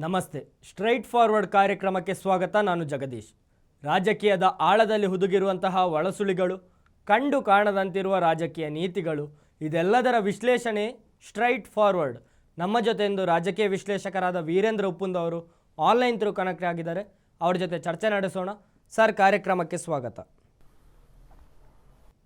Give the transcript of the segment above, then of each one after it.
ನಮಸ್ತೆ. Straight forward ಕಾರ್ಯಕ್ರಮಕ್ಕೆ ಸ್ವಾಗತ ನಾನು ಜಗದೀಶ್. ರಾಜಕೀಯದ ಆಳದಲ್ಲಿ ಹುದುಗಿರುವಂತಹ ಒಳಸುಳಿಗಳು, ಕಂಡು ಕಾಣದಂತಿರುವ ರಾಜಕೀಯ ನೀತಿಗಳು, ಇದೆಲ್ಲದರ ವಿಶ್ಲೇಷಣೆ ಸ್ಟ್ರೈಟ್ ಫಾರ್ವರ್ಡ್. ನಮ್ಮ ಜೊತೆ ಇಂದು ರಾಜಕೀಯ ವಿಶ್ಲೇಷಕರಾದ ವೀರೇಂದ್ರ ಉಪ್ಪುಂದ್ ಅವರು ಆನ್ಲೈನ್ ತ್ರೂ ಕನೆಕ್ಟ್ ಆಗಿದ್ದಾರೆ. ಅವ್ರ ಜೊತೆ ಚರ್ಚೆ ನಡೆಸೋಣ. ಸರ್, ಕಾರ್ಯಕ್ರಮಕ್ಕೆ ಸ್ವಾಗತ.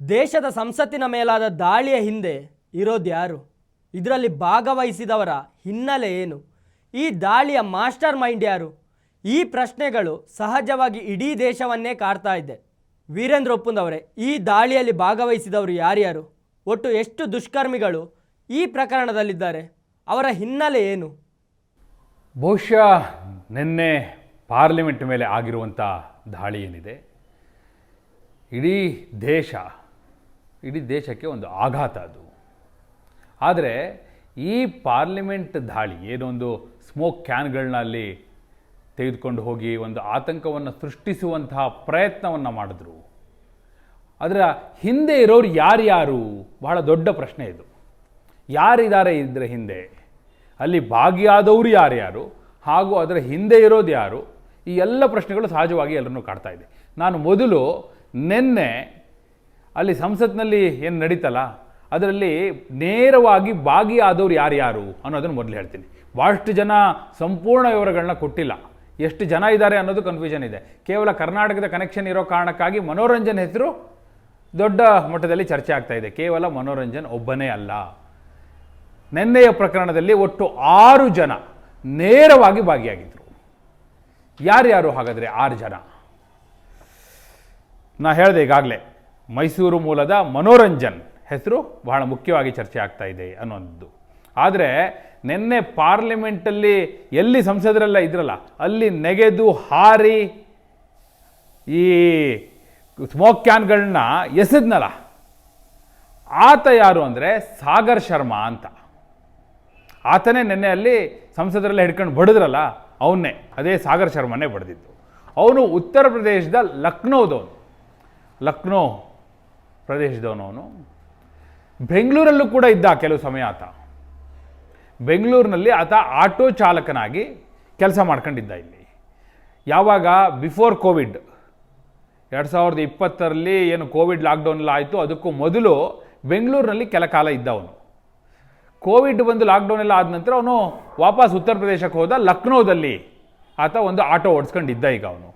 ದೇಶದ ಸಂಸತ್ತಿನ ಮೇಲಾದ ದಾಳಿಯ ಹಿಂದೆ ಇರೋದು ಯಾರು ಇದರಲ್ಲಿ ಭಾಗವಹಿಸಿದವರ ಹಿನ್ನೆಲೆ ಏನು? ಈ ದಾಳಿಯ ಮಾಸ್ಟರ್ ಮೈಂಡ್ ಯಾರು? ಈ ಪ್ರಶ್ನೆಗಳು ಸಹಜವಾಗಿ ಇಡೀ ದೇಶವನ್ನೇ ಕಾಡ್ತಾ ಇದೆ. ವೀರೇಂದ್ರ ಒಪ್ಪುಂದವರೇ, ಈ ದಾಳಿಯಲ್ಲಿ ಭಾಗವಹಿಸಿದವರು ಯಾರ್ಯಾರು ಒಟ್ಟು ಎಷ್ಟು ದುಷ್ಕರ್ಮಿಗಳು ಈ ಪ್ರಕರಣದಲ್ಲಿದ್ದಾರೆ? ಅವರ ಹಿನ್ನೆಲೆ ಏನು? ಬಹುಶಃ ನಿನ್ನೆ ಪಾರ್ಲಿಮೆಂಟ್ ಮೇಲೆ ಆಗಿರುವಂಥ ದಾಳಿ ಏನಿದೆ? ಇಡೀ ದೇಶ, ಇಡೀ ದೇಶಕ್ಕೆ ಒಂದು ಆಘಾತ ಅದು. ಆದರೆ ಈ ಪಾರ್ಲಿಮೆಂಟ್ ದಾಳಿ ಏನೊಂದು ಸ್ಮೋಕ್ ಕ್ಯಾನ್ಗಳನ್ನ ಅಲ್ಲಿ ತೆಗೆದುಕೊಂಡು ಹೋಗಿ ಒಂದು ಆತಂಕವನ್ನು ಸೃಷ್ಟಿಸುವಂತಹ ಪ್ರಯತ್ನವನ್ನು ಮಾಡಿದ್ರು. ಅದರ ಹಿಂದೆ ಇರೋರು ಯಾರ್ಯಾರು? ಬಹಳ ದೊಡ್ಡ ಪ್ರಶ್ನೆ ಇದು. ಯಾರಿದ್ದಾರೆ ಇದರ ಹಿಂದೆ? ಅಲ್ಲಿ ಭಾಗಿಯಾದವರು ಯಾರ್ಯಾರು? ಹಾಗೂ ಅದರ ಹಿಂದೆ ಇರೋದು ಯಾರು? ಈ ಎಲ್ಲ ಪ್ರಶ್ನೆಗಳು ಸಹಜವಾಗಿ ಎಲ್ಲರನ್ನೂ ಕಾಡ್ತಾ ಇದೆ. ನಾನು ಮೊದಲು ನಿನ್ನೆ ಅಲ್ಲಿ ಸಂಸತ್ನಲ್ಲಿ ಏನು ನಡೀತಲ್ಲ? ಅದರಲ್ಲಿ ನೇರವಾಗಿ ಭಾಗಿಯಾದವ್ರು ಯಾರ್ಯಾರು ಅನ್ನೋದನ್ನು ಮೊದಲು ಹೇಳ್ತೀನಿ. ಭಾಳಷ್ಟು ಜನ ಸಂಪೂರ್ಣ ವಿವರಗಳನ್ನ ಕೊಟ್ಟಿಲ್ಲ. ಎಷ್ಟು ಜನ ಇದ್ದಾರೆ ಅನ್ನೋದು ಕನ್ಫ್ಯೂಷನ್ ಇದೆ. ಕೇವಲ ಕರ್ನಾಟಕದ ಕನೆಕ್ಷನ್ ಇರೋ ಕಾರಣಕ್ಕಾಗಿ ಮನೋರಂಜನ್ ಹೆಸರು ದೊಡ್ಡ ಮಟ್ಟದಲ್ಲಿ ಚರ್ಚೆ ಆಗ್ತಾ ಇದೆ. ಕೇವಲ ಮನೋರಂಜನ್ ಒಬ್ಬನೇ ಅಲ್ಲ. ನಿನ್ನೆಯ ಪ್ರಕರಣದಲ್ಲಿ ಒಟ್ಟು ಆರು ಜನ ನೇರವಾಗಿ ಭಾಗಿಯಾಗಿದ್ದರು ಯಾರ್ಯಾರು ಹಾಗಾದರೆ ಆರು ಜನ? ನಾ ಹೇಳಿದೆ ಈಗಾಗಲೇ ಮೈಸೂರು ಮೂಲದ ಮನೋರಂಜನ್. ಹೆಸರು ಬಹಳ ಮುಖ್ಯವಾಗಿ ಚರ್ಚೆ ಆಗ್ತಾ ಇದೆ ಅನ್ನೋದು. ಆದರೆ ನಿನ್ನೆ ಪಾರ್ಲಿಮೆಂಟಲ್ಲಿ ಎಲ್ಲಿ ಸಂಸದರೆಲ್ಲ ಇದ್ರಲ್ಲ, ಅಲ್ಲಿ ನೆಗೆದು ಹಾರಿ ಈ ಸ್ಮೋಕ್ ಕ್ಯಾನ್ಗಳನ್ನ ಎಸೆದ್ನಲ್ಲ. ಆತ ಯಾರು ಅಂದರೆ ಸಾಗರ್ ಶರ್ಮಾ ಅಂತ. ಆತನೇ ನಿನ್ನೆ ಅಲ್ಲಿ ಸಂಸದರೆಲ್ಲ ಹಿಡ್ಕೊಂಡು ಬಡಿದ್ರಲ್ಲ, ಅವನ್ನೇ, ಅದೇ ಸಾಗರ್ ಶರ್ಮನೇ ಬಡ್ದಿದ್ದು. ಅವನು ಉತ್ತರ ಪ್ರದೇಶದ ಲಕ್ನೋದವನು. ಲಕ್ನೋ ಪ್ರದೇಶದವನು ಅವನು. ಬೆಂಗಳೂರಲ್ಲೂ ಕೂಡ ಇದ್ದ ಕೆಲವು ಸಮಯ ಆತ. ಬೆಂಗಳೂರಿನಲ್ಲಿ ಆತ ಆಟೋ ಚಾಲಕನಾಗಿ ಕೆಲಸ ಮಾಡ್ಕೊಂಡಿದ್ದ ಇಲ್ಲಿ. ಯಾವಾಗ? Before COVID. ಎರಡು ಸಾವಿರದ ಇಪ್ಪತ್ತರಲ್ಲಿ ಏನು ಕೋವಿಡ್ ಲಾಕ್ಡೌನೆಲ್ಲ ಆಯಿತು, ಅದಕ್ಕೂ ಮೊದಲು ಬೆಂಗಳೂರಿನಲ್ಲಿ ಕೆಲ ಕಾಲ ಇದ್ದ ಅವನು ಕೋವಿಡ್ ಬಂದು ಲಾಕ್ಡೌನ್ ಎಲ್ಲ ಆದ ನಂತರ ಅವನು ವಾಪಸ್ ಉತ್ತರ ಪ್ರದೇಶಕ್ಕೆ ಹೋದ ಲಕ್ನೋದಲ್ಲಿ ಆತ ಒಂದು ಆಟೋ ಓಡಿಸ್ಕೊಂಡಿದ್ದ ಈಗ ಅವನು.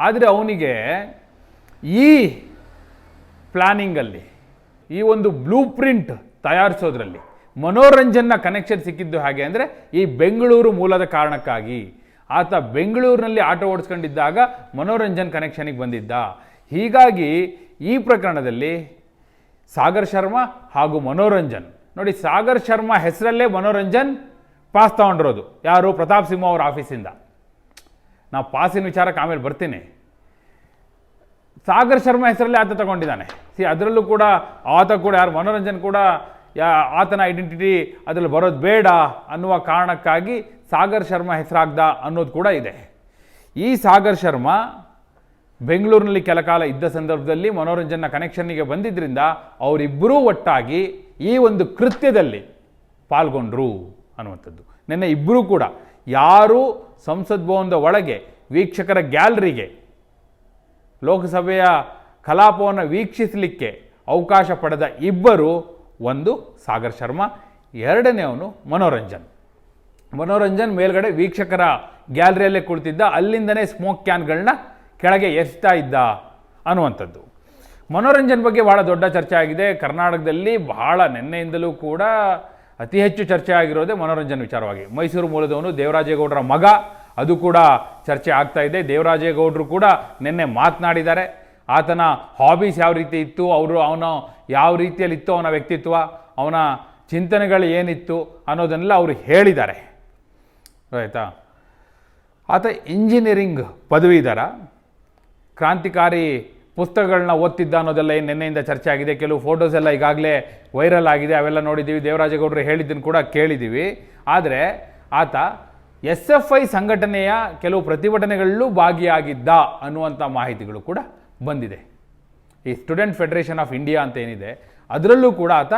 ಆದರೆ ಅವನಿಗೆ ಈ ಪ್ಲ್ಯಾನಿಂಗಲ್ಲಿ ಈ ಒಂದು ಬ್ಲೂ ಪ್ರಿಂಟ್ ತಯಾರಿಸೋದ್ರಲ್ಲಿ ಮನೋರಂಜನ್ನ ಕನೆಕ್ಷನ್ ಸಿಕ್ಕಿದ್ದು ಹಾಗೆ ಅಂದರೆ ಈ ಬೆಂಗಳೂರು ಮೂಲದ ಕಾರಣಕ್ಕಾಗಿ. ಆತ ಬೆಂಗಳೂರಿನಲ್ಲಿ ಆಟೋ ಓಡಿಸ್ಕೊಂಡಿದ್ದಾಗ ಮನೋರಂಜನ್ ಕನೆಕ್ಷನಿಗೆ ಬಂದಿದ್ದ. ಹೀಗಾಗಿ ಈ ಪ್ರಕರಣದಲ್ಲಿ ಸಾಗರ್ ಶರ್ಮಾ ಹಾಗೂ ಮನೋರಂಜನ್. ನೋಡಿ, ಸಾಗರ್ ಶರ್ಮಾ ಹೆಸರಲ್ಲೇ ಮನೋರಂಜನ್ ಪಾಸ್ ತಗೊಂಡಿರೋದು. ಯಾರು? ಪ್ರತಾಪ್ ಸಿಂಹ ಅವ್ರ ಆಫೀಸಿಂದ ನಾವು ಪಾಸಿನ ವಿಚಾರಕ್ಕೆ ಆಮೇಲೆ ಬರ್ತೀನಿ. ಸಾಗರ್ ಶರ್ಮಾ ಹೆಸರಲ್ಲೇ ಆತ ತಗೊಂಡಿದ್ದಾನೆ. ಸಿ ಅದರಲ್ಲೂ ಕೂಡ ಆತ ಕೂಡ ಯಾರು, ಮನೋರಂಜನ್ ಕೂಡ ಯಾ, ಆತನ ಐಡೆಂಟಿಟಿ ಅದರಲ್ಲಿ ಬರೋದು ಬೇಡ ಅನ್ನುವ ಕಾರಣಕ್ಕಾಗಿ ಸಾಗರ್ ಶರ್ಮಾ ಹೆಸರಾಗ್ದ ಅನ್ನೋದು ಕೂಡ ಇದೆ. ಈ ಸಾಗರ್ ಶರ್ಮಾ ಬೆಂಗಳೂರಿನಲ್ಲಿ ಕೆಲ ಕಾಲ ಇದ್ದ ಸಂದರ್ಭದಲ್ಲಿ ಮನೋರಂಜನ ಕನೆಕ್ಷನ್ನಿಗೆ ಬಂದಿದ್ದರಿಂದ ಅವರಿಬ್ಬರೂ ಒಟ್ಟಾಗಿ ಈ ಒಂದು ಕೃತ್ಯದಲ್ಲಿ ಪಾಲ್ಗೊಂಡ್ರು ಅನ್ನುವಂಥದ್ದು. ನಿನ್ನೆ ಇಬ್ಬರೂ ಕೂಡ ಯಾರು ಸಂಸತ್ ಭವನದ ಒಳಗೆ, ವೀಕ್ಷಕರ ಗ್ಯಾಲರಿಗೆ ಲೋಕಸಭೆಯ ಕಲಾಪವನ್ನು ವೀಕ್ಷಿಸಲಿಕ್ಕೆ ಅವಕಾಶ ಪಡೆದ ಇಬ್ಬರು, ಒಂದು ಸಾಗರ್ ಶರ್ಮಾ ಎರಡನೇವನು ಮನೋರಂಜನ್. ಮನೋರಂಜನ್ ಮೇಲ್ಗಡೆ ವೀಕ್ಷಕರ ಗ್ಯಾಲರಿಯಲ್ಲೇ ಕುಳಿತಿದ್ದ, ಅಲ್ಲಿಂದನೇ ಸ್ಮೋಕ್ ಕ್ಯಾನ್ಗಳನ್ನ ಕೆಳಗೆ ಎಸ್ತಾ ಇದ್ದ ಅನ್ನುವಂಥದ್ದು. ಮನೋರಂಜನ್ ಬಗ್ಗೆ ಬಹಳ ದೊಡ್ಡ ಚರ್ಚೆ ಆಗಿದೆ. ಕರ್ನಾಟಕದಲ್ಲಿ ಬಹಳ ನಿನ್ನೆಯಿಂದಲೂ ಕೂಡ ಅತಿ ಹೆಚ್ಚು ಚರ್ಚೆ ಆಗಿರೋದೇ ಮನೋರಂಜನ್ ವಿಚಾರವಾಗಿ. ಮೈಸೂರು ಮೂಲದವನು ದೇವರಾಜೇಗೌಡರ ಮಗ ಅದು ಕೂಡ ಚರ್ಚೆ ಆಗ್ತಾ ಇದೆ. ದೇವರಾಜೇಗೌಡರು ಕೂಡ ನಿನ್ನೆ ಮಾತನಾಡಿದ್ದಾರೆ. ಆತನ ಹಾಬೀಸ್ ಯಾವ ರೀತಿ ಇತ್ತು, ಅವರು ಅವನ ಯಾವ ರೀತಿಯಲ್ಲಿ ಇತ್ತು ಅವನ ವ್ಯಕ್ತಿತ್ವ, ಅವನ ಚಿಂತನೆಗಳು ಏನಿತ್ತು ಅನ್ನೋದನ್ನೆಲ್ಲ ಅವರು ಹೇಳಿದ್ದಾರೆ. ಆಯಿತಾ? ಆತ ಇಂಜಿನಿಯರಿಂಗ್ ಪದವೀಧರ, ಕ್ರಾಂತಿಕಾರಿ ಪುಸ್ತಕಗಳನ್ನ ಓದ್ತಿದ್ದ ಅನ್ನೋದೆಲ್ಲ ಏನು ನಿನ್ನೆಯಿಂದ ಚರ್ಚೆ ಆಗಿದೆ. ಕೆಲವು ಫೋಟೋಸ್ ಎಲ್ಲ ಈಗಾಗಲೇ ವೈರಲ್ ಆಗಿದೆ. ಅವೆಲ್ಲ ನೋಡಿದ್ದೀವಿ. ದೇವರಾಜೇಗೌಡರು ಹೇಳಿದ್ದನ್ನು ಕೂಡ ಕೇಳಿದ್ದೀವಿ. ಆದರೆ ಆತ ಎಸ್ ಎಫ್ ಐ ಸಂಘಟನೆಯ ಕೆಲವು ಪ್ರತಿಭಟನೆಗಳಲ್ಲೂ ಭಾಗಿಯಾಗಿದ್ದ ಅನ್ನುವಂಥ ಮಾಹಿತಿಗಳು ಕೂಡ ಬಂದಿದೆ. ಈ ಸ್ಟೂಡೆಂಟ್ ಫೆಡರೇಷನ್ ಆಫ್ ಇಂಡಿಯಾ ಅಂತ ಏನಿದೆ, ಅದರಲ್ಲೂ ಕೂಡ ಆತ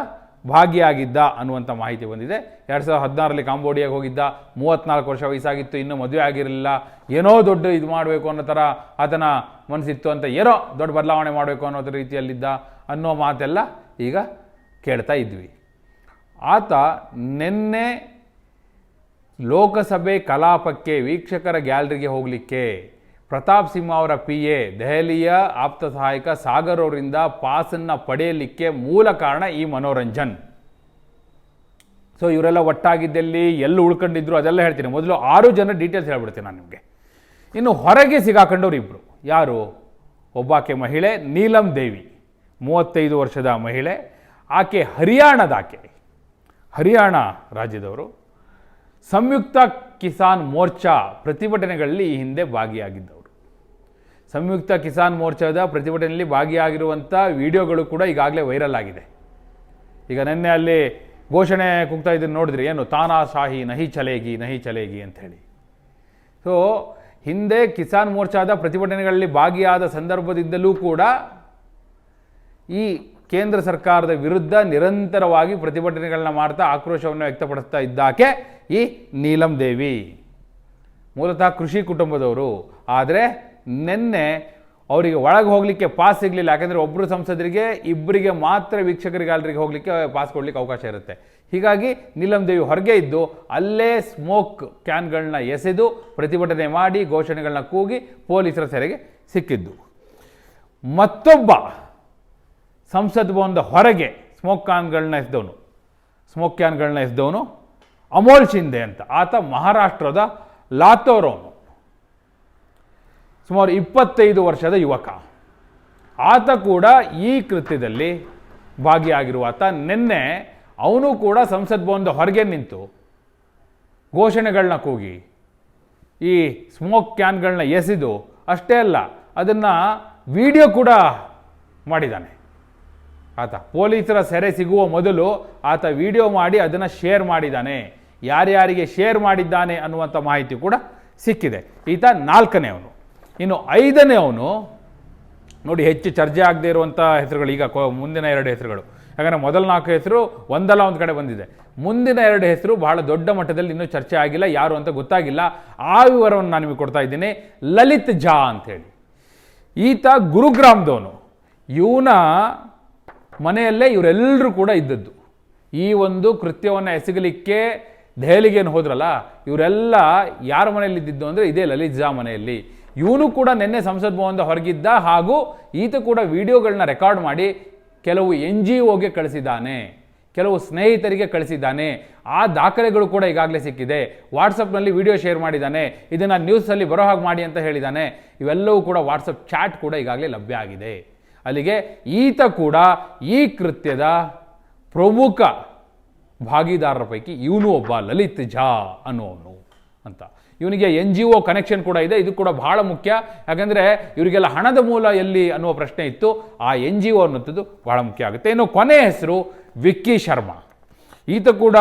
ಭಾಗಿಯಾಗಿದ್ದ ಅನ್ನುವಂಥ ಮಾಹಿತಿ ಬಂದಿದೆ. ಎರಡು ಸಾವಿರದ ಹದಿನಾರರಲ್ಲಿ ಕಾಂಬೋಡಿಯಾಗೆ ಹೋಗಿದ್ದ ಮೂವತ್ತ್ನಾಲ್ಕು ವರ್ಷ ವಯಸ್ಸಾಗಿತ್ತು, ಇನ್ನೂ ಮದುವೆ ಆಗಿರಲಿಲ್ಲ, ಏನೋ ದೊಡ್ಡ ಇದು ಮಾಡಬೇಕು ಅನ್ನೋ ಥರ ಆತನ ಮನಸ್ಸಿತ್ತು ಅಂತ ಏನೋ ದೊಡ್ಡ ಬದಲಾವಣೆ ಮಾಡಬೇಕು ಅನ್ನೋ ರೀತಿಯಲ್ಲಿದ್ದ ಅನ್ನೋ ಮಾತೆಲ್ಲ ಈಗ ಕೇಳ್ತಾ ಇದ್ವಿ. ಆತ ನಿನ್ನೆ ಲೋಕಸಭೆ ಕಲಾಪಕ್ಕೆ ವೀಕ್ಷಕರ ಗ್ಯಾಲರಿಗೆ ಹೋಗಲಿಕ್ಕೆ. ಪ್ರತಾಪ್ ಸಿಂಹ ಅವರ ಪಿ ಎ ದೆಹಲಿಯ ಆಪ್ತ ಸಹಾಯಕ ಸಾಗರ್ ಅವರಿಂದ ಪಾಸನ್ನು ಪಡೆಯಲಿಕ್ಕೆ ಮೂಲ ಕಾರಣ ಈ ಮನೋರಂಜನ್. ಸೊ ಇವರೆಲ್ಲ ಒಟ್ಟಾಗಿದ್ದಲ್ಲಿ ಎಲ್ಲಿ ಉಳ್ಕೊಂಡಿದ್ರು ಅದೆಲ್ಲ ಹೇಳ್ತೀನಿ. ಮೊದಲು ಆರು ಜನ ಡೀಟೇಲ್ಸ್ ಹೇಳ್ಬಿಡ್ತೀನಿ ನಾನು ನಿಮಗೆ. ಇನ್ನು ಹೊರಗೆ ಸಿಗಾಕೊಂಡವ್ರು ಇಬ್ಬರು ಯಾರು? ಒಬ್ಬಾಕೆ ಮಹಿಳೆ, ನೀಲಂ ದೇವಿ. ಮೂವತ್ತೈದು ವರ್ಷದ ಮಹಿಳೆ. ಆಕೆ ಹರಿಯಾಣದ ಆಕೆ. ಹರಿಯಾಣ ರಾಜ್ಯದವರು. ಸಂಯುಕ್ತ ಕಿಸಾನ್ ಮೋರ್ಚಾ ಪ್ರತಿಭಟನೆಗಳಲ್ಲಿ ಈ ಹಿಂದೆ ಭಾಗಿಯಾಗಿದ್ದವರು. ಸಂಯುಕ್ತ ಕಿಸಾನ್ ಮೋರ್ಚಾದ ಪ್ರತಿಭಟನೆಯಲ್ಲಿ ಭಾಗಿಯಾಗಿರುವಂಥ ವಿಡಿಯೋಗಳು ಕೂಡ ಈಗಾಗಲೇ ವೈರಲ್ ಆಗಿದೆ. ಈಗ ನಿನ್ನೆ ಅಲ್ಲಿ ಘೋಷಣೆ ಕುಗ್ತಾ ಇದ್ದನ್ನು ನೋಡಿದ್ರಿ ಏನು, ತಾನಾ ಶಾಹಿ ನಹಿ ಚಲೇಗಿ ನಹಿ ಚಲೇಗಿ ಅಂತ ಹೇಳಿ. ಸೊ ಹಿಂದೆ ಕಿಸಾನ್ ಮೋರ್ಚಾದ ಪ್ರತಿಭಟನೆಗಳಲ್ಲಿ ಭಾಗಿಯಾದ ಸಂದರ್ಭದಿಂದಲೂ ಕೂಡ ಈ ಕೇಂದ್ರ ಸರ್ಕಾರದ ವಿರುದ್ಧ ನಿರಂತರವಾಗಿ ಪ್ರತಿಭಟನೆಗಳನ್ನ ಮಾಡ್ತಾ ಆಕ್ರೋಶವನ್ನು ವ್ಯಕ್ತಪಡಿಸ್ತಾ ಇದ್ದಾಕೆ ಈ ನೀಲಂ ದೇವಿ. ಮೂಲತಃ ಕೃಷಿ ಕುಟುಂಬದವರು. ಆದರೆ ನಿನ್ನೆ ಅವರಿಗೆ ಒಳಗೆ ಹೋಗಲಿಕ್ಕೆ ಪಾಸ್ ಸಿಗಲಿಲ್ಲ. ಯಾಕಂದರೆ ಒಬ್ಬರು ಸಂಸದರಿಗೆ ಇಬ್ಬರಿಗೆ ಮಾತ್ರ ವೀಕ್ಷಕರಿಗಾಲರಿಗೆ ಹೋಗಲಿಕ್ಕೆ ಪಾಸ್ ಕೊಡಲಿಕ್ಕೆ ಅವಕಾಶ ಇರುತ್ತೆ. ಹೀಗಾಗಿ ನೀಲಂ ದೇವಿ ಹೊರಗೆ ಇದ್ದು ಅಲ್ಲೇ ಸ್ಮೋಕ್ ಕ್ಯಾನ್ಗಳನ್ನ ಎಸೆದು ಪ್ರತಿಭಟನೆ ಮಾಡಿ ಘೋಷಣೆಗಳನ್ನ ಕೂಗಿ ಪೊಲೀಸರ ಸೆರೆಗೆ ಸಿಕ್ಕಿದ್ದು. ಮತ್ತೊಬ್ಬ ಸಂಸತ್ ಭವನದ ಹೊರಗೆ ಸ್ಮೋಕ್ ಕ್ಯಾನ್ಗಳನ್ನ ಎಸ್ದವನು. ಸ್ಮೋಕ್ ಕ್ಯಾನ್ಗಳನ್ನ ಎಸ್ದವನು ಅಮೋಲ್ ಶಿಂದೆ ಅಂತ. ಆತ ಮಹಾರಾಷ್ಟ್ರದ ಲಾತೋರೋನು ಸುಮಾರು ಇಪ್ಪತ್ತೈದು ವರ್ಷದ ಯುವಕ. ಆತ ಕೂಡ ಈ ಕೃತ್ಯದಲ್ಲಿ ಭಾಗಿಯಾಗಿರುವ ಆತ ನಿನ್ನೆ ಅವನು ಕೂಡ ಸಂಸತ್ ಭವನದ ಹೊರಗೆ ನಿಂತು ಘೋಷಣೆಗಳನ್ನ ಕೂಗಿ, ಈ ಸ್ಮೋಕ್ ಕ್ಯಾನ್ಗಳನ್ನ ಎಸೆದು, ಅಷ್ಟೇ ಅಲ್ಲ, ಅದನ್ನು ವಿಡಿಯೋ ಕೂಡ ಮಾಡಿದ್ದಾನೆ ಆತ, ಪೊಲೀಸರ ಸೆರೆ ಸಿಗುವ ಮೊದಲು ಆತ ವಿಡಿಯೋ ಮಾಡಿ ಅದನ್ನು ಶೇರ್ ಮಾಡಿದ್ದಾನೆ ಯಾರ್ಯಾರಿಗೆ ಶೇರ್ ಮಾಡಿದ್ದಾನೆ ಅನ್ನುವಂಥ ಮಾಹಿತಿ ಕೂಡ ಸಿಕ್ಕಿದೆ. ಈತ ನಾಲ್ಕನೇ ಅವನು. ಇನ್ನು ಐದನೇ ಅವನು, ನೋಡಿ ಹೆಚ್ಚು ಚರ್ಚೆ ಆಗದೇ ಇರುವಂಥ ಹೆಸರುಗಳು, ಈಗ ಮುಂದಿನ ಎರಡು ಹೆಸರುಗಳು. ಯಾಕಂದರೆ ಮೊದಲ ನಾಲ್ಕು ಹೆಸರು ಒಂದಲ್ಲ ಒಂದು ಕಡೆ ಬಂದಿದೆ. ಮುಂದಿನ ಎರಡು ಹೆಸರು ಬಹಳ ದೊಡ್ಡ ಮಟ್ಟದಲ್ಲಿ ಇನ್ನೂ ಚರ್ಚೆ ಆಗಿಲ್ಲ, ಯಾರು ಅಂತ ಗೊತ್ತಾಗಿಲ್ಲ. ಆ ವಿವರವನ್ನು ನಾನು ನಿಮಗೆ ಕೊಡ್ತಾ ಇದ್ದೀನಿ. ಲಲಿತ್ ಝಾ ಅಂತೇಳಿ ಈತ ಗುರುಗ್ರಾಮ್ದವನು. ಇವನ ಮನೆಯಲ್ಲೇ ಇವರೆಲ್ಲರೂ ಕೂಡ ಇದ್ದದ್ದು. ಈ ಒಂದು ಕೃತ್ಯವನ್ನು ಎಸಗಲಿಕ್ಕೆ ದೆಹಲಿಗೇನು ಹೋದ್ರಲ್ಲ, ಇವರೆಲ್ಲ ಯಾರ ಮನೆಯಲ್ಲಿ ಇದ್ದಿದ್ದು ಅಂದರೆ ಇದೇ ಲಲಿತ್ ಮನೆಯಲ್ಲಿ. ಇವನು ಕೂಡ ನಿನ್ನೆ ಸಂಸತ್ ಭವನದ ಹೊರಗಿದ್ದ ಹಾಗೂ ಈತ ಕೂಡ ವಿಡಿಯೋಗಳನ್ನ ರೆಕಾರ್ಡ್ ಮಾಡಿ ಕೆಲವು ಎನ್ ಜಿ ಒಗೆ ಕಳಿಸಿದ್ದಾನೆ. ಕೆಲವು ಸ್ನೇಹಿತರಿಗೆ ಕಳಿಸಿದ್ದಾನೆ. ಆ ದಾಖಲೆಗಳು ಕೂಡ ಈಗಾಗಲೇ ಸಿಕ್ಕಿದೆ. ವಾಟ್ಸಪ್ನಲ್ಲಿ ವಿಡಿಯೋ ಶೇರ್ ಮಾಡಿದ್ದಾನೆ. ಇದನ್ನು ನ್ಯೂಸಲ್ಲಿ ಬರೋ ಹಾಗೆ ಮಾಡಿ ಅಂತ ಹೇಳಿದ್ದಾನೆ. ಇವೆಲ್ಲವೂ ಕೂಡ ವಾಟ್ಸಪ್ ಚಾಟ್ ಕೂಡ ಈಗಾಗಲೇ ಲಭ್ಯ ಆಗಿದೆ. ಅಲ್ಲಿಗೆ ಈತ ಕೂಡ ಈ ಕೃತ್ಯದ ಪ್ರಮುಖ ಭಾಗಿದಾರರ ಪೈಕಿ ಇವನು ಒಬ್ಬ ಲಲಿತ್ ಝಾ ಅನ್ನುವನು ಅಂತ. ಇವನಿಗೆ ಎನ್ ಜಿ ಒ ಕನೆಕ್ಷನ್ ಕೂಡ ಇದೆ, ಇದು ಕೂಡ ಬಹಳ ಮುಖ್ಯ. ಯಾಕಂದರೆ ಇವರಿಗೆಲ್ಲ ಹಣದ ಮೂಲ ಎಲ್ಲಿ ಅನ್ನುವ ಪ್ರಶ್ನೆ ಇತ್ತು, ಆ ಎನ್ ಜಿ ಒ ಅನ್ನೋಂಥದ್ದು ಬಹಳ ಮುಖ್ಯ ಆಗುತ್ತೆ. ಇನ್ನು ಕೊನೆ ಹೆಸರು ವಿಕ್ಕಿ ಶರ್ಮಾ. ಈತ ಕೂಡ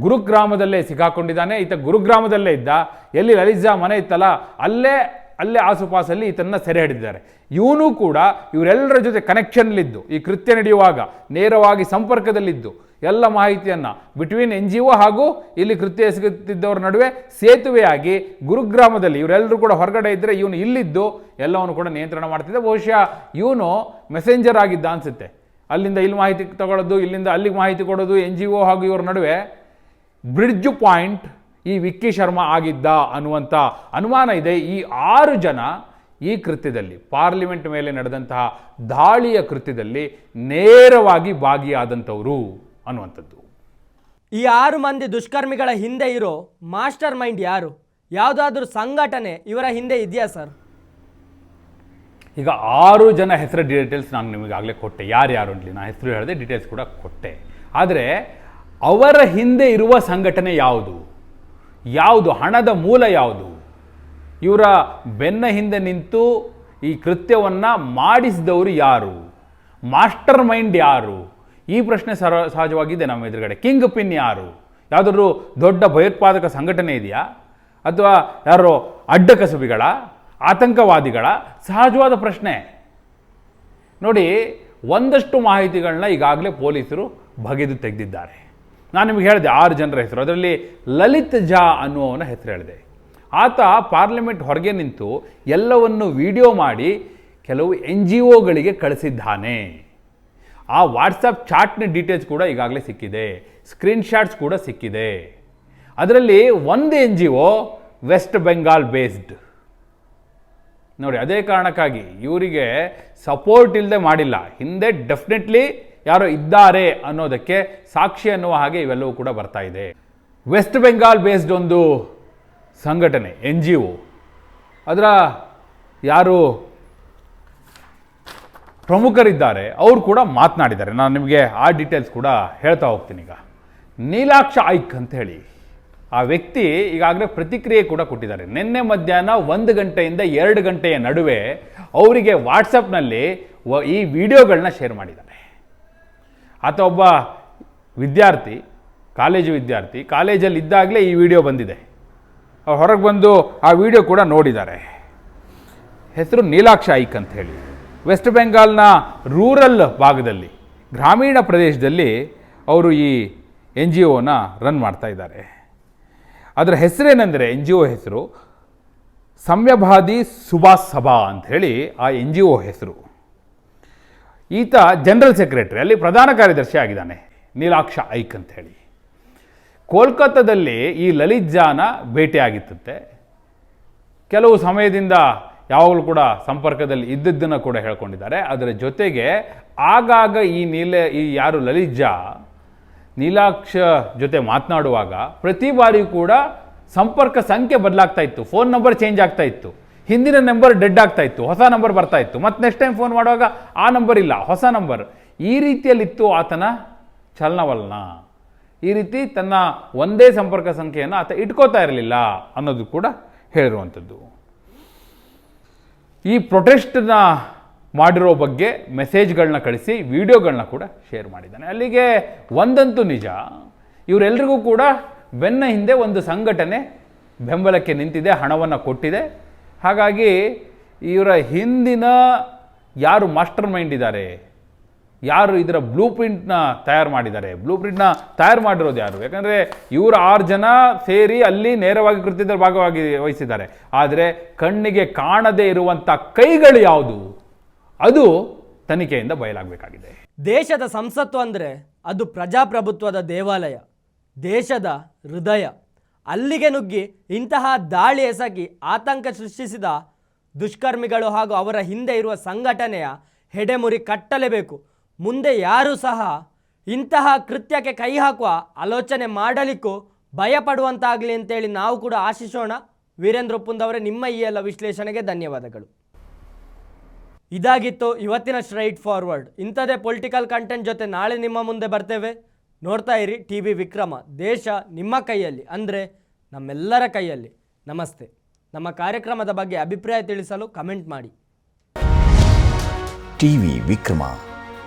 ಗುರುಗ್ರಾಮದಲ್ಲೇ ಸಿಕ್ಕಾಕೊಂಡಿದ್ದಾನೆ. ಈತ ಗುರುಗ್ರಾಮದಲ್ಲೇ ಇದ್ದ. ಎಲ್ಲಿ ಲಲಿಜಾ ಮನೆ ಇತ್ತಲ್ಲ, ಅಲ್ಲೇ ಅಲ್ಲೇ ಆಸುಪಾಸಲ್ಲಿ ಈತನ್ನ ಸೆರೆ ಹಿಡಿದಿದ್ದಾರೆ. ಇವನು ಕೂಡ ಇವರೆಲ್ಲರ ಜೊತೆ ಕನೆಕ್ಷನ್ಲಿದ್ದು ಈ ಕೃತ್ಯ ನಡೆಯುವಾಗ, ನೇರವಾಗಿ ಸಂಪರ್ಕದಲ್ಲಿದ್ದು ಎಲ್ಲ ಮಾಹಿತಿಯನ್ನು ಬಿಟ್ವೀನ್ ಎನ್ ಜಿ ಒ ಹಾಗೂ ಇಲ್ಲಿ ಕೃತ್ಯ ಎಸಗುತ್ತಿದ್ದವರ ನಡುವೆ ಸೇತುವೆಯಾಗಿ ಗುರುಗ್ರಾಮದಲ್ಲಿ ಇವರೆಲ್ಲರೂ ಕೂಡ ಹೊರಗಡೆ ಇದ್ದರೆ ಇವನು ಇಲ್ಲಿದ್ದು ಎಲ್ಲವನ್ನು ಕೂಡ ನಿಯಂತ್ರಣ ಮಾಡ್ತಿದ್ದೆ. ಬಹುಶಃ ಇವನು ಮೆಸೆಂಜರ್ ಆಗಿದ್ದ ಅನಿಸುತ್ತೆ. ಅಲ್ಲಿಂದ ಇಲ್ಲಿ ಮಾಹಿತಿ ತಗೊಳ್ಳೋದು, ಇಲ್ಲಿಂದ ಅಲ್ಲಿಗೆ ಮಾಹಿತಿ ಕೊಡೋದು ಎನ್ ಜಿ ಒ ಹಾಗೂ ಇವರ ನಡುವೆ ಬ್ರಿಡ್ಜ್ ಪಾಯಿಂಟ್ ಈ ವಿಕ್ಕಿ ಶರ್ಮಾ ಆಗಿದ್ದ ಅನ್ನುವಂಥ ಅನುಮಾನ ಇದೆ. ಈ ಆರು ಜನ ಈ ಕೃತ್ಯದಲ್ಲಿ ಪಾರ್ಲಿಮೆಂಟ್ ಮೇಲೆ ನಡೆದಂತಹ ದಾಳಿಯ ಕೃತ್ಯದಲ್ಲಿ ನೇರವಾಗಿ ಭಾಗಿಯಾದಂಥವರು. ಅನ್ನುವಂಥದ್ದು. ಈ ಆರು ಮಂದಿ ದುಷ್ಕರ್ಮಿಗಳ ಹಿಂದೆ ಇರೋ ಮಾಸ್ಟರ್ ಮೈಂಡ್ ಯಾರು? ಯಾವುದಾದ್ರೂ ಸಂಘಟನೆ ಇವರ ಹಿಂದೆ ಇದೆಯಾ ಸರ್? ಈಗ ಆರು ಜನ ಹೆಸರು ಡೀಟೇಲ್ಸ್ ನಾನು ನಿಮಗಾಗಲೇ ಕೊಟ್ಟೆ. ಯಾರ್ಯಾರು ಅಂತಲಿ ನಾನು ಹೆಸರು ಹೇಳಿದೆ ಡೀಟೇಲ್ಸ್ ಕೂಡ ಕೊಟ್ಟೆ. ಆದರೆ ಅವರ ಹಿಂದೆ ಇರುವ ಸಂಘಟನೆ ಯಾವುದು? ಯಾವುದು? ಹಣದ ಮೂಲ ಯಾವುದು? ಇವರ ಬೆನ್ನ ಹಿಂದೆ ನಿಂತು ಈ ಕೃತ್ಯವನ್ನು ಮಾಡಿಸಿದವರು ಯಾರು? ಮಾಸ್ಟರ್ ಮೈಂಡ್ ಯಾರು? ಈ ಪ್ರಶ್ನೆ ಸರ ಸಹಜವಾಗಿದೆ ನಮ್ಮ ಎದುರುಗಡೆ. ಕಿಂಗ್ ಪಿನ್ ಯಾರು? ಯಾವುದಾದ್ರೂ ದೊಡ್ಡ ಭಯೋತ್ಪಾದಕ ಸಂಘಟನೆ ಇದೆಯಾ? ಅಥವಾ ಯಾರೋ ಅಡ್ಡಕಸುಬಿಗಳ ಆತಂಕವಾದಿಗಳ? ಸಹಜವಾದ ಪ್ರಶ್ನೆ. ನೋಡಿ, ಒಂದಷ್ಟು ಮಾಹಿತಿಗಳನ್ನ ಈಗಾಗಲೇ ಪೊಲೀಸರು ಬಗೆದು ತೆಗೆದಿದ್ದಾರೆ. ನಾನು ನಿಮಗೆ ಹೇಳಿದೆ, ಆರು ಜನರ ಹೆಸರು. ಅದರಲ್ಲಿ ಲಲಿತ್ ಜಾ ಅನ್ನುವವನ ಹೆಸರು ಹೇಳಿದೆ. ಆತ ಪಾರ್ಲಿಮೆಂಟ್ ಹೊರಗೆ ನಿಂತು ಎಲ್ಲವನ್ನು ವಿಡಿಯೋ ಮಾಡಿ ಕೆಲವು ಎನ್ ಜಿ ಒಗಳಿಗೆ ಕಳಿಸಿದ್ದಾನೆ. ಆ ವಾಟ್ಸಪ್ ಚಾಟ್ನ ಡೀಟೇಲ್ಸ್ ಕೂಡ ಈಗಾಗಲೇ ಸಿಕ್ಕಿದೆ. ಸ್ಕ್ರೀನ್ಶಾಟ್ಸ್ ಕೂಡ ಸಿಕ್ಕಿದೆ. ಅದರಲ್ಲಿ ಒಂದು N G O West Bengal based. ನೋಡಿ, ಅದೇ ಕಾರಣಕ್ಕಾಗಿ ಇವರಿಗೆ ಸಪೋರ್ಟ್ ಇಲ್ಲದೆ ಮಾಡಿಲ್ಲ. ಹಿಂದೆ ಡೆಫಿನೆಟ್ಲಿ ಯಾರೋ ಇದ್ದಾರೆ ಅನ್ನೋದಕ್ಕೆ ಸಾಕ್ಷಿ ಅನ್ನುವ ಹಾಗೆ ಇವೆಲ್ಲವೂ ಕೂಡ ಬರ್ತಾ ಇದೆ. ವೆಸ್ಟ್ ಬೆಂಗಾಲ್ ಬೇಸ್ಡ್ ಒಂದು ಸಂಘಟನೆ ಎನ್ ಜಿ ಒ ಅದರ ಯಾರು ಪ್ರಮುಖರಿದ್ದಾರೆ, ಅವರು ಕೂಡ ಮಾತನಾಡಿದ್ದಾರೆ. ನಾನು ನಿಮಗೆ ಆ ಡೀಟೇಲ್ಸ್ ಕೂಡ ಹೇಳ್ತಾ ಹೋಗ್ತೀನಿ ಈಗ. ನೀಲಾಕ್ಷ ಐಕ್ ಅಂತ ಹೇಳಿ, ಆ ವ್ಯಕ್ತಿ ಈಗಾಗಲೇ ಪ್ರತಿಕ್ರಿಯೆ ಕೂಡ ಕೊಟ್ಟಿದ್ದಾರೆ. ನಿನ್ನೆ ಮಧ್ಯಾಹ್ನ ಒಂದು ಗಂಟೆಯಿಂದ ಎರಡು ಗಂಟೆಯ ನಡುವೆ ಅವರಿಗೆ ವಾಟ್ಸಪ್ನಲ್ಲಿ ಈ ವಿಡಿಯೋಗಳನ್ನ ಶೇರ್ ಮಾಡಿದ್ದಾರೆ. ಆತ ಒಬ್ಬ ವಿದ್ಯಾರ್ಥಿ, ಕಾಲೇಜು ವಿದ್ಯಾರ್ಥಿ, ಕಾಲೇಜಲ್ಲಿ ಇದ್ದಾಗಲೇ ಈ ವಿಡಿಯೋ ಬಂದಿದೆ. ಅವ್ರು ಹೊರಗೆ ಬಂದು ಆ ವಿಡಿಯೋ ಕೂಡ ನೋಡಿದ್ದಾರೆ. ಹೆಸರು ನೀಲಾಕ್ಷ ಐಕ್ ಅಂತ ಹೇಳಿ. ವೆಸ್ಟ್ ಬೆಂಗಾಲ್ನ ರೂರಲ್ ಭಾಗದಲ್ಲಿ, ಗ್ರಾಮೀಣ ಪ್ರದೇಶದಲ್ಲಿ ಅವರು ಈ ಎನ್ ಜಿ ಒನ ರನ್ ಮಾಡ್ತಾ ಇದ್ದಾರೆ. ಅದರ ಹೆಸರೇನೆಂದರೆ ಎನ್ ಜಿ ಒ ಹೆಸರು ಸಮ್ಯಭಾದಿ ಸುಭಾಷ್ ಸಭಾ ಅಂತ ಹೇಳಿ ಆ ಎನ್ ಜಿ ಒ ಹೆಸರು. ಈತ ಜನರಲ್ ಸೆಕ್ರೆಟರಿ ಅಲ್ಲಿ ಪ್ರಧಾನ ಕಾರ್ಯದರ್ಶಿ ಆಗಿದ್ದಾನೆ, ನೀಲಾಕ್ಷ ಐಕ್ ಅಂತ ಹೇಳಿ. ಕೋಲ್ಕತ್ತಾದಲ್ಲಿ ಈ ಲಲಿತ್ ಜಾನ ಭೇಟಿಯಾಗಿತ್ತಂತೆ ಕೆಲವು ಸಮಯದಿಂದ ಯಾವಾಗಲೂ ಕೂಡ ಸಂಪರ್ಕದಲ್ಲಿ ಇದ್ದದ್ದನ್ನು ಕೂಡ ಹೇಳ್ಕೊಂಡಿದ್ದಾರೆ. ಅದರ ಜೊತೆಗೆ ಆಗಾಗ ಈ ನೀಲ, ಈ ಯಾರು ಲಲಿತಾ ಜಾ ನೀಲಾಕ್ಷ ಜೊತೆ ಮಾತನಾಡುವಾಗ ಪ್ರತಿ ಬಾರಿಯೂ ಕೂಡ ಸಂಪರ್ಕ ಸಂಖ್ಯೆ ಬದಲಾಗ್ತಾ ಇತ್ತು. ಫೋನ್ ನಂಬರ್ ಚೇಂಜ್ ಆಗ್ತಾ ಇತ್ತು. ಹಿಂದಿನ ನಂಬರ್ ಡೆಡ್ ಆಗ್ತಾ ಇತ್ತು. ಹೊಸ ನಂಬರ್ ಬರ್ತಾ ಇತ್ತು. ಮತ್ತು ನೆಕ್ಸ್ಟ್ ಟೈಮ್ ಫೋನ್ ಮಾಡುವಾಗ ಆ ನಂಬರ್ ಇಲ್ಲ. ಹೊಸ ನಂಬರ್. ಈ ರೀತಿಯಲ್ಲಿತ್ತು ಆತನ ಚಲನವಲನ. ಈ ರೀತಿ ತನ್ನ ಒಂದೇ ಸಂಪರ್ಕ ಸಂಖ್ಯೆಯನ್ನು ಆತ ಇಟ್ಕೋತಾ ಇರಲಿಲ್ಲ ಅನ್ನೋದು ಕೂಡ ಹೇಳಿರುವಂಥದ್ದು ಈ ಪ್ರೊಟೆಸ್ಟ್ನ ಮಾಡಿರೋ ಬಗ್ಗೆ ಮೆಸೇಜ್ಗಳನ್ನ ಕಳಿಸಿ ವಿಡಿಯೋಗಳನ್ನ ಕೂಡ ಶೇರ್ ಮಾಡಿದ್ದಾನೆ. ಅಲ್ಲಿಗೆ ಒಂದಂತೂ ನಿಜ ಇವರೆಲ್ಲರಿಗೂ ಕೂಡ ಬೆನ್ನ ಹಿಂದೆ ಒಂದು ಸಂಘಟನೆ ಬೆಂಬಲಕ್ಕೆ ನಿಂತಿದೆ, ಹಣವನ್ನು ಕೊಟ್ಟಿದೆ. ಹಾಗಾಗಿ ಇವರ ಹಿಂದಿನ ಯಾರು ಮಾಸ್ಟರ್ ಮೈಂಡ್ ಇದ್ದಾರೆ ಯಾರು ಇದರ ಬ್ಲೂ ಪ್ರಿಂಟ್ನ ತಯಾರು ಮಾಡಿದ್ದಾರೆ? ಬ್ಲೂ ಪ್ರಿಂಟ್ನ ತಯಾರು ಮಾಡಿರೋದು ಯಾರು? ಯಾಕಂದರೆ ಇವರು ಆರು ಜನ ಸೇರಿ ಅಲ್ಲಿ ನೇರವಾಗಿ ಕೃತ್ಯದಲ್ಲಿ ಭಾಗವಾಗಿ ವಹಿಸಿದ್ದಾರೆ. ಆದರೆ ಕಣ್ಣಿಗೆ ಕಾಣದೇ ಇರುವಂಥ ಕೈಗಳು ಯಾವುದು? ಅದು ತನಿಖೆಯಿಂದ ಬಯಲಾಗಬೇಕಾಗಿದೆ. ದೇಶದ ಸಂಸತ್ತು ಅಂದರೆ ಅದು ಪ್ರಜಾಪ್ರಭುತ್ವದ ದೇವಾಲಯ, ದೇಶದ ಹೃದಯ. ಅಲ್ಲಿಗೆ ನುಗ್ಗಿ ಇಂತಹ ದಾಳಿ ಎಸಗಿ ಆತಂಕ ಸೃಷ್ಟಿಸಿದ ದುಷ್ಕರ್ಮಿಗಳು ಹಾಗೂ ಅವರ ಹಿಂದೆ ಇರುವ ಸಂಘಟನೆಯ ಹೆಡೆಮುರಿ ಕಟ್ಟಲೇಬೇಕು. ಮುಂದೆ ಯಾರೂ ಸಹ ಇಂತಹ ಕೃತ್ಯಕ್ಕೆ ಕೈ ಹಾಕುವ ಆಲೋಚನೆ ಮಾಡಲಿಕ್ಕೂ ಭಯಪಡುವಂತಾಗಲಿ ಅಂತೇಳಿ ನಾವು ಕೂಡ ಆಶಿಸೋಣ. ವೀರೇಂದ್ರ ಒಪ್ಪುಂದವರೇ ನಿಮ್ಮ ಈ ಎಲ್ಲ ವಿಶ್ಲೇಷಣೆಗೆ ಧನ್ಯವಾದಗಳು. ಇದಾಗಿತ್ತು ಇವತ್ತಿನ ಸ್ಟ್ರೈಟ್ ಫಾರ್ವರ್ಡ್ ಇಂಥದೇ ಪೊಲಿಟಿಕಲ್ ಕಂಟೆಂಟ್ ಜೊತೆ ನಾಳೆ ನಿಮ್ಮ ಮುಂದೆ ಬರ್ತೇವೆ. ನೋಡ್ತಾ ಇರಿ ಟಿ ವಿ ವಿಕ್ರಮ. ದೇಶ ನಿಮ್ಮ ಕೈಯಲ್ಲಿ, ಅಂದರೆ ನಮ್ಮೆಲ್ಲರ ಕೈಯಲ್ಲಿ. ನಮಸ್ತೆ. ನಮ್ಮ ಕಾರ್ಯಕ್ರಮದ ಬಗ್ಗೆ ಅಭಿಪ್ರಾಯ ತಿಳಿಸಲು ಕಮೆಂಟ್ ಮಾಡಿ. ಟಿವಿ ವಿಕ್ರಮ.